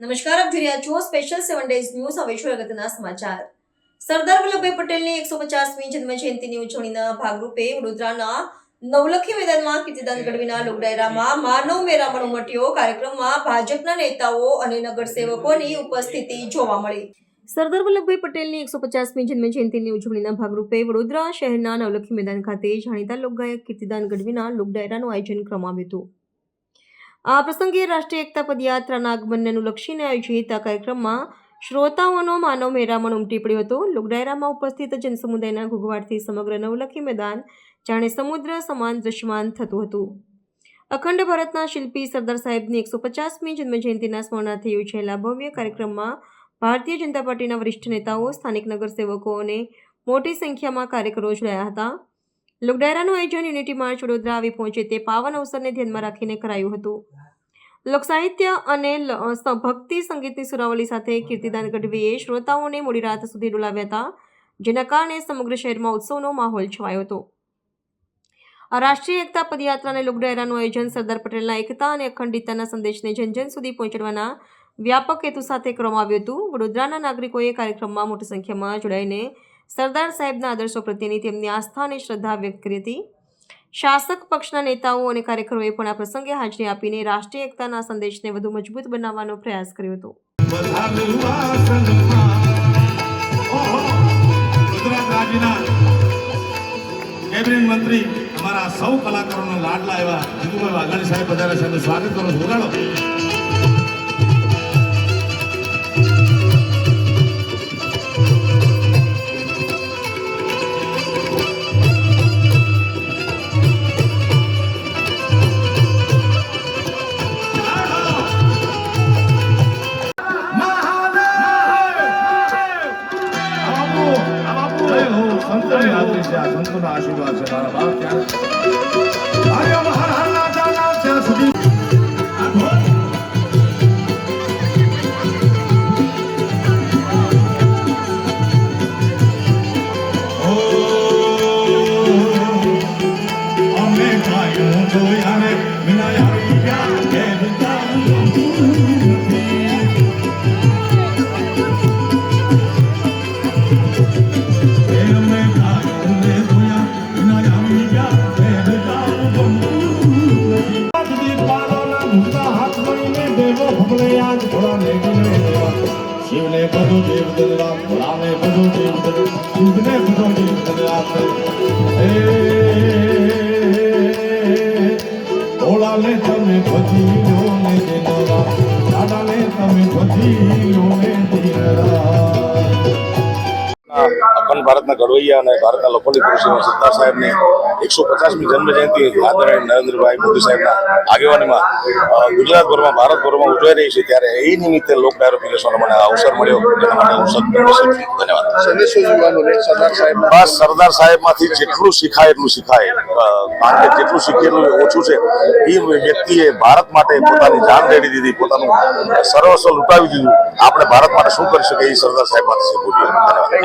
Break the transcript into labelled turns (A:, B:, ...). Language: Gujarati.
A: નમસ્કાર, આપ જોઈ રહ્યા છો સ્પેશિયલ સેવન ડેઝ ન્યૂઝ હવે છે અગત્યના સમાચાર? સરદાર વલ્લભભાઈ પટેલની એકસો પચાસમી જન્મ જયંતિની ઉજવણીના ભાગરૂપે વડોદરાના નવલખી મેદાનમાં કીર્તિદાન ગઢવીના લોકડાયરામાં માનવ મેરામણ ઉમટ્યો. કાર્યક્રમમાં ભાજપના નેતાઓ અને નગરસેવકોની ઉપસ્થિતિ જોવા મળી. સરદાર વલ્લભભાઈ પટેલની એકસો પચાસમી જન્મજયંતિની ઉજવણીના ભાગરૂપે વડોદરા શહેરના નવલખી મેદાન ખાતે જાણીતા લોકગાયક કીર્તિદાન ગઢવીના લોકડાયરાનું આયોજન કરવામાં આવ્યું હતું. આ પ્રસંગે રાષ્ટ્રીય એકતા પદયાત્રાના આગમનને અનુલક્ષીને આયોજિત આ કાર્યક્રમમાં શ્રોતાઓનો માનવ મેરામણ ઉમટી પડ્યો હતો. લોકડાયરામાં ઉપસ્થિત જનસમુદાયના ઘૂઘવાટથી સમગ્ર નવલખી મેદાન જાણે સમુદ્ર સમાન દૃશ્યમાન થતું હતું. અખંડ ભારતના શિલ્પી સરદાર સાહેબની એકસો પચાસમી જન્મજયંતિના સ્મરણાર્થે યોજાયેલા ભવ્ય કાર્યક્રમમાં ભારતીય જનતા પાર્ટીના વરિષ્ઠ નેતાઓ, સ્થાનિક નગરસેવકો અને મોટી સંખ્યામાં કાર્યકરો જોડાયા હતા. લોકડાયરાનું આયોજન યુનિટી માર્ચ વડોદરા આવી પહોંચે તે પાવન અવસરને ધ્યાનમાં રાખીને કરાયું હતું. લોકસાહિત્ય અને ભક્તિ સંગીતની સુરાવલી સાથે કીર્તિદાન ગઢવીએ શ્રોતાઓને મોડી રાત સુધી ડોલાવ્યા હતા, જેના કારણે સમગ્ર શહેરમાં ઉત્સવનો માહોલ છવાયો હતો. આ રાષ્ટ્રીય એકતા પદયાત્રા અને આયોજન સરદાર પટેલના એકતા અને અખંડિતતાના સંદેશને જન જન સુધી પહોંચાડવાના વ્યાપક હેતુ સાથે કરવામાં આવ્યું હતું. વડોદરાના નાગરિકોએ કાર્યક્રમમાં મોટી સંખ્યામાં જોડાઈને સરદાર સાહેબના આદર્શો પ્રત્યેની તેમની આસ્થા અને શ્રદ્ધા વ્યક્ત કરી હતી. શાસક પક્ષના નેતાઓ અને કાર્યકરોએ પણ આ પ્રસંગે હાજરી આપીને રાષ્ટ્રીય એકતાના સંદેશને વધુ મજબૂત બનાવવાનો પ્રયાસ કર્યો હતો.
B: કેબિનેટ મંત્રી, અમારા સૌ કલાકારોના લાડલા એવા જીતુભાઈ વાઘાણી સાહેબ પધારે સાહેબ સ્વાગત કરો બોલાડો સંતોની હાજરી છે, આ સંતોના આશીર્વાદ છે મારા બાપ ત્યાં. આર્ય મહારાજના ચાલા ત્યાં સુધી આ ઢોલ. ઓ, અમે ગાયું આજ દેવા. શિવને બધું દેવ દલવા ભોળાને બધું દેવ દલવા શિવને બધું દેવ ભોળાને તમે ભજી લો ને દિનરા, દાદાને તમે ભજી લો ને દિનરા
C: અખંડ ભારતના ઘડવૈયા અને ભારતના લોકોની પુરુષ સરદાર સાહેબની એકસો પચાસમી જન્મ જયંતિ આદરણીય નરેન્દ્રભાઈ મોદી સાહેબના આગેવાનીમાં ગુજરાતભરમાં ભારતભરમાં ઉજવાઈ રહી છે ત્યારે એ નિમિત્તે લોક ડાયરો પીરસવાનો મને અવસર મળ્યો. તેના માટે હું સદગુણ ધન્યવાદ.
D: સરદાર સાહેબ
C: બસ સરદાર સાહેબમાંથી જેટલું શીખાય એટલું શીખાય. કારણ કે જેટલું શીખે એટલું ઓછું છે. એ વ્યક્તિએ ભારત માટે પોતાની જાન રેડી દીધી પોતાનું સર્વસ્વ લૂંટાવી દીધું. આપણે ભારત માટે શું કરી શકીએ એ સરદાર સાહેબ માટે શીખવું જોઈએ. ધન્યવાદ.